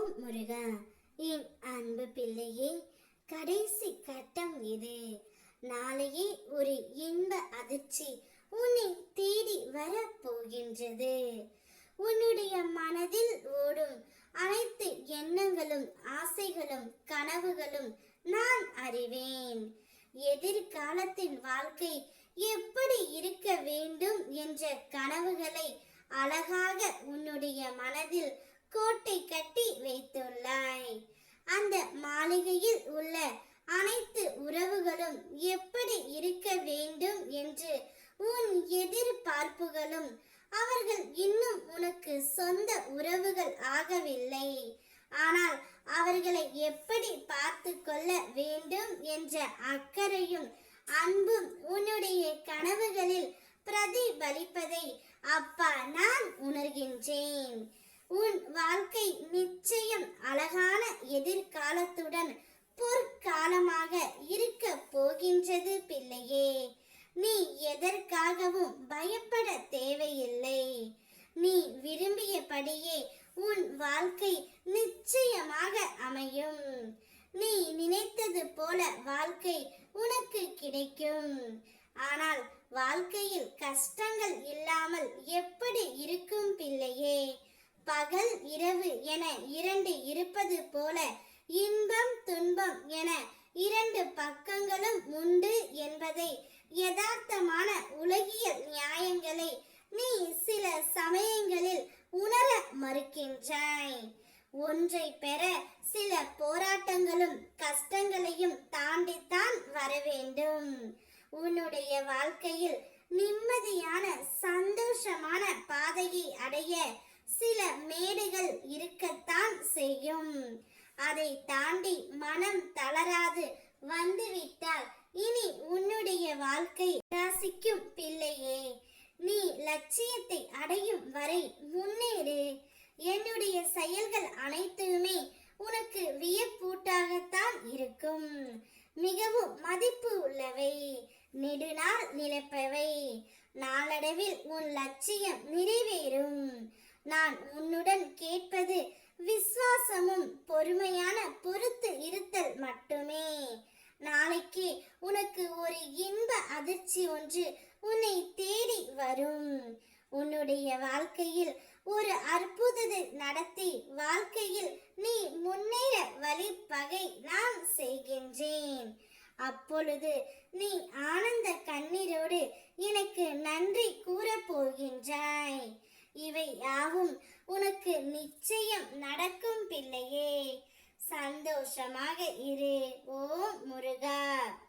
ஓம் முருகா என் அன்பு பிள்ளையே கடைசி கட்டம் இது. நாளையே ஒரு இன்ப அதிர்ச்சி உன்னை தேடி வரப்போகின்றது. உன்னுடைய மனதில் ஓடும் அனைத்து எண்ணங்களும் ஆசைகளும் கனவுகளும் நான் அறிவேன். எதிர்காலத்தின் வாழ்க்கை எப்படி இருக்க வேண்டும் என்ற கனவுகளை அழகாக உன்னுடைய மனதில் அந்த மாளிகையில் உள்ள அனைத்து உறவுகளும் எப்படி இருக்க வேண்டும் என்று உன் எதிர்பார்ப்புகளும் அவர்கள் இன்னும் உனக்கு சொந்த உறவுகள் ஆகவில்லை. ஆனால் அவர்களை எப்படி பார்த்து கொள்ள வேண்டும் என்ற அக்கறையும் அன்பும் உன்னுடைய கனவுகளில் பிரதிபலிப்பதை அப்பா நான் உணர்கின்றேன். உன் வாழ்க்கை நிச்சயம் அழகான எதிர்காலத்துடன் பொற்காலமாக இருக்க போகின்றது பிள்ளையே. நீ எதற்காகவும் பயப்பட தேவையில்லை. நீ விரும்பியபடியே உன் வாழ்க்கை நிச்சயமாக அமையும். நீ நினைத்தது போல வாழ்க்கை உனக்கு கிடைக்கும். ஆனால் வாழ்க்கையில் கஷ்டங்கள் இல்லாமல் எப்படி இருக்கும் பகல் இரவு என இரண்டு இருப்பது போல இன்பம் துன்பம் என இரண்டு பக்கங்களும் உண்டு என்பதை யதார்த்தமான உலகியல் நியாயங்களை நீ சில சமயங்களில் உணர மறுக்கின்றாய். ஒன்றை பெற சில போராட்டங்களும் கஷ்டங்களையும் தாண்டித்தான் வர வேண்டும். உன்னுடைய வாழ்க்கையில் நிம்மதியான சந்தோஷமான பாதையை அடைய சில மேடுகள் இருக்கத்தான் செய்யும். அதை தாண்டி மனம் தளராது வந்துவிட்டால் இனி உன்னுடைய வாழ்க்கை ராசிக்கும் பிள்ளையே நீ லட்சியத்தை அடையும் வரை முன்னேறு. என்னுடைய செயல்கள் அனைத்துமே உனக்கு வியப்பூட்டாகத்தான் இருக்கும். மிகவும் மதிப்பு உள்ளவை நெடுநாள் நிலப்பவை. நாளடைவில் உன் லட்சியம் நிறைவேறும். நான் உன்னுடன் கேட்பது விசுவாசமும் பொறுமையான பொறுத்து இருத்தல் மட்டுமே. நாளைக்கு உனக்கு ஒரு இன்ப அதிர்ச்சி ஒன்று உன்னை தேடி வரும். உன்னுடைய வாழ்க்கையில் ஒரு அற்புதத்தை நடத்தி வாழ்க்கையில் நீ முன்னேற வழி பகை நான் செய்கின்றேன். அப்பொழுது நீ ஆனந்த கண்ணீரோடு எனக்கு நன்றி கூறப் போகின்றாய். இவை யாவும். உனக்கு நிச்சயம் நடக்கும் பிள்ளையே. சந்தோஷமாக இரு. ஓ முருகா.